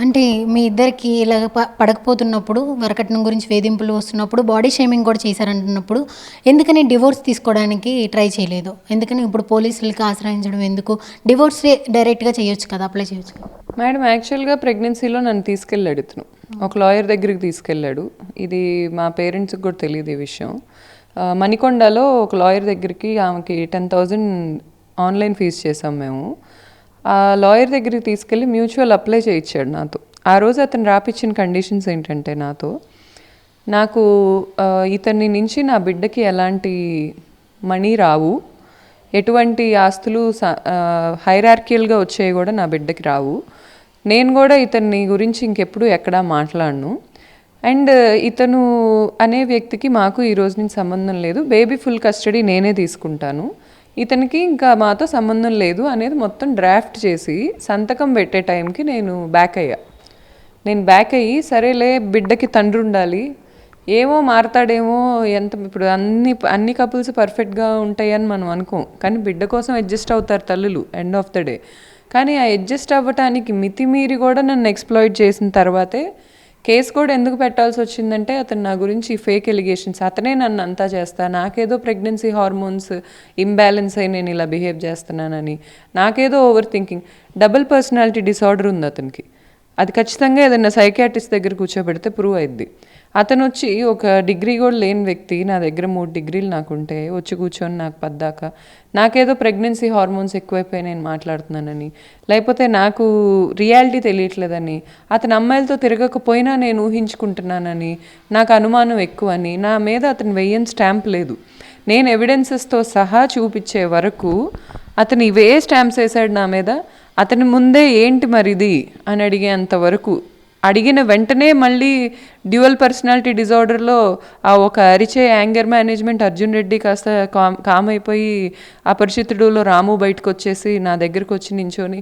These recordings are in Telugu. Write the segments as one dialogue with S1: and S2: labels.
S1: అంటే మీ ఇద్దరికి ఇలా ప- పడకపోతున్నప్పుడు వరకట్నం గురించి వేధింపులు వస్తున్నప్పుడు బాడీ షేమింగ్ కూడా చేశారంటున్నప్పుడు ఎందుకని డివోర్స్ తీసుకోవడానికి ట్రై చేయలేదు? ఎందుకని ఇప్పుడు పోలీసులకి ఆశ్రయించడం ఎందుకు? డివోర్స్ డైరెక్ట్గా చేయొచ్చు కదా అప్లై చేయొచ్చు
S2: మేడం యాక్చువల్గా ప్రెగ్నెన్సీలో నన్ను తీసుకెళ్ళాడు ఇతను. ఒక లాయర్ దగ్గరికి తీసుకెళ్ళాడు. ఇది మా పేరెంట్స్కి కూడా తెలియదు ఈ విషయం. మణికొండలో ఒక లాయర్ దగ్గరికి ఆమెకి టెన్ థౌజండ్ ఆన్లైన్ ఫీజు చేసాం మేము. ఆ లాయర్ దగ్గరికి తీసుకెళ్ళి మ్యూచువల్ అప్లై చేయించాడు నాతో. ఆ రోజు అతను రాపిచ్చిన కండిషన్స్ ఏంటంటే నాతో నాకు ఇతన్ని ఇతని నుంచి నా బిడ్డకి ఎలాంటి మనీ రావు. ఎటువంటి ఆస్తులు హైరార్కియల్గా వచ్చేవి కూడా నా బిడ్డకి రావు. నేను కూడా ఇతన్ని గురించి ఇంకెప్పుడు ఎక్కడా మాట్లాడను. అండ్ ఇతను అనే వ్యక్తికి మాకు ఈ రోజు నుంచి సంబంధం లేదు. బేబీ ఫుల్ కస్టడీ నేనే తీసుకుంటాను. ఇతనికి ఇంకా మాతో సంబంధం లేదు అనేది మొత్తం డ్రాఫ్ట్ చేసి సంతకం పెట్టే టైంకి నేను బ్యాక్ అయ్యా. నేను బ్యాక్ అయ్యి సరేలే బిడ్డకి తండ్రి ఉండాలి. ఏమో మారతాడేమో ఎంత ఇప్పుడు అన్ని అన్ని కపుల్స్ పర్ఫెక్ట్గా ఉంటాయని మనం అనుకోం. కానీ బిడ్డ కోసం అడ్జస్ట్ అవుతారు తల్లులు ఎండ్ ఆఫ్ ద డే కానీ ఆ అడ్జస్ట్ అవ్వటానికి మితిమీరి కూడా నన్ను ఎక్స్ప్లాయిట్ చేసిన తర్వాతే కేసు కూడా ఎందుకు పెట్టాల్సి వచ్చిందంటే అతను నా గురించి ఫేక్ ఎలిగేషన్స్. అతనే నన్ను అంతా చేస్తా. నాకేదో ప్రెగ్నెన్సీ హార్మోన్స్ ఇంబ్యాలెన్స్ అయి నేను ఇలా బిహేవ్ చేస్తున్నానని. నాకేదో over thinking double personality disorder ఉంది అతనికి. అది ఖచ్చితంగా ఏదైనా సైకియాట్రిస్ట్ దగ్గర కూర్చోబెడితే ప్రూవ్ అయింది అతను వచ్చి ఒక డిగ్రీ కూడా లేని వ్యక్తి నా దగ్గర మూడు డిగ్రీలు నాకుంటే వచ్చి కూర్చొని నాకు పద్దాక నాకేదో ప్రెగ్నెన్సీ హార్మోన్స్ ఎక్కువైపోయి నేను మాట్లాడుతున్నానని లేకపోతే నాకు రియాలిటీ తెలియట్లేదని అతని అమ్మాయిలతో తిరగకపోయినా నేను ఊహించుకుంటున్నానని నాకు అనుమానం ఎక్కువని నా మీద అతను వెయ్యని స్టాంప్ లేదు. నేను ఎవిడెన్సెస్తో సహా చూపించే వరకు అతను ఇవే స్టాంప్స్ వేశాడు నా మీద అతని ముందే ఏంటి మరిది అని అడిగేంత వరకు అడిగిన వెంటనే మళ్ళీ డ్యూయల్ పర్సనాలిటీ డిజార్డర్లో ఆ ఒక అరిచే యాంగర్ మేనేజ్మెంట్ అర్జున్ రెడ్డి కాస్త కామ్ కామ్ అయిపోయి అపరిచితుడులో రాము బయటకు వచ్చేసి నా దగ్గరకు వచ్చి నించొని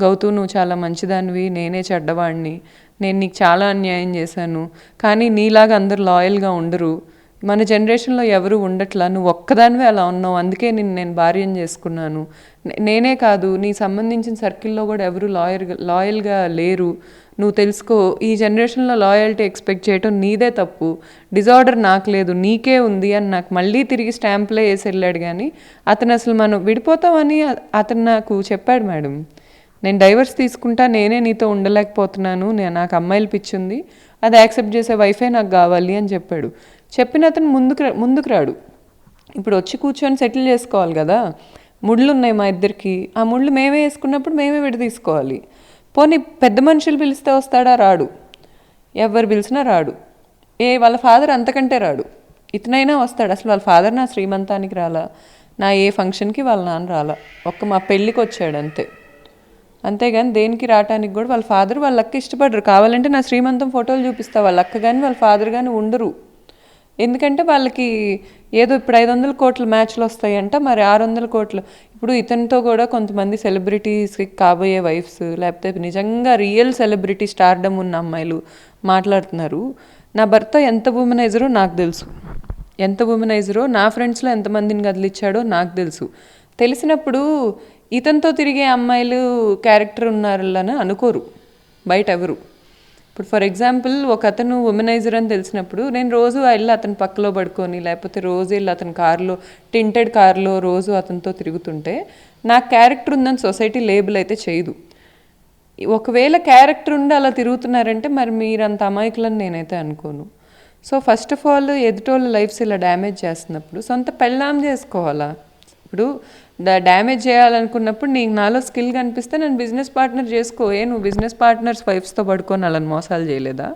S2: గౌతు నువ్వు చాలా మంచిదానివి నేనే చెడ్డవాడిని నేను నీకు చాలా అన్యాయం చేశాను. కానీ నీలాగా అందరు లాయల్గా ఉండరు. మన జనరేషన్లో ఎవరు ఉండట్లా నువ్వు ఒక్కదానివే అలా ఉన్నావు అందుకే నేను నేను భార్యం చేసుకున్నాను. నేనే కాదు నీ సంబంధించిన సర్కిల్లో కూడా ఎవరు లాయర్ లాయల్గా లేరు. నువ్వు తెలుసుకో ఈ జనరేషన్లో లాయల్టీ ఎక్స్పెక్ట్ చేయటం నీదే తప్పు. డిజార్డర్ నాకు లేదు నీకే ఉంది అని నాకు మళ్ళీ తిరిగి స్టాంప్లే వేసి వెళ్ళాడు కానీ అతను అసలు మనం విడిపోతామని అతను నాకు చెప్పాడు మేడం. నేను డైవర్స్ తీసుకుంటా నేనే నీతో ఉండలేకపోతున్నాను నేను నాకు అమ్మాయిలు పిచ్చింది. అది యాక్సెప్ట్ చేసే వైఫే నాకు కావాలి అని చెప్పాడు. చెప్పిన అతను ముందుకు ముందుకు రాడు. ఇప్పుడు వచ్చి కూర్చొని సెటిల్ చేసుకోవాలి కదా. ముళ్ళు ఉన్నాయి మా ఇద్దరికి. ఆ ముళ్ళు మేమే వేసుకున్నప్పుడు మేమే విడి తీసుకోవాలి పోనీ పెద్ద మనుషులు పిలిస్తే వస్తాడా? రాడు. ఎవరు పిలిచినా రాడు. ఏ వాళ్ళ ఫాదర్ అంతకంటే రాడు. ఇతనైనా వస్తాడు. అసలు వాళ్ళ ఫాదర్ నా శ్రీమంతానికి రాలా? నా ఏ ఫంక్షన్కి వాళ్ళ నాన్న రాలా? ఒక్క మా పెళ్ళికి వచ్చాడు అంతే. అంతేగాని దేనికి రావటానికి కూడా వాళ్ళ ఫాదర్ వాళ్ళ అక్క ఇష్టపడరు. కావాలంటే నా శ్రీమంతం ఫోటోలు చూపిస్తా వాళ్ళ అక్క కానీ వాళ్ళ ఫాదర్ కానీ ఉండరు. ఎందుకంటే వాళ్ళకి ఏదో ఇప్పుడు ఐదు వందల కోట్ల మ్యాచ్లు వస్తాయంట మరి ఆరు వందల కోట్లు. ఇప్పుడు ఇతనితో కూడా కొంతమంది సెలబ్రిటీస్కి కాబోయే వైఫ్స్ లేకపోతే నిజంగా రియల్ సెలబ్రిటీ స్టార్డమ్ ఉన్న అమ్మాయిలు మాట్లాడుతున్నారు. నా భర్త ఎంత ఉమెనైజరో నాకు తెలుసు. ఎంత ఉమెనైజరో నా ఫ్రెండ్స్లో ఎంతమందిని కదిలిచ్చాడో నాకు తెలుసు. తెలిసినప్పుడు ఇతనితో తిరిగే అమ్మాయిలు క్యారెక్టర్ ఉన్నారని అనుకోరు బయట ఎవరు ఇప్పుడు ఫర్ ఎగ్జాంపుల్ ఒక అతను ఉమెనైజర్ అని తెలిసినప్పుడు నేను రోజు వెళ్ళి అతని పక్కలో పడుకొని లేకపోతే రోజు వెళ్ళి అతని కారులో టింటెడ్ కారులో రోజు అతనితో తిరుగుతుంటే నాకు క్యారెక్టర్ ఉందని సొసైటీ లేబుల్ అయితే చేయదు. ఒకవేళ క్యారెక్టర్ ఉండి అలా తిరుగుతున్నారంటే మరి మీరంత అమాయకులని నేనైతే అనుకోను. సో ఫస్ట్ ఆఫ్ ఆల్ ఎదుటోళ్ళ లైఫ్స్ ఇలా డ్యామేజ్ చేస్తున్నప్పుడు సొంత పెళ్ళాం చేసుకోవాలా? ఇప్పుడు డ్యామేజ్ చేయాలనుకున్నప్పుడు నీకు నాలో స్కిల్ కనిపిస్తే నేను బిజినెస్ పార్ట్నర్ చేసుకో. ఏ నువ్వు బిజినెస్ పార్ట్నర్స్ వైఫ్స్తో పడుకొని వాళ్ళని మోసాలు చేయలేదా?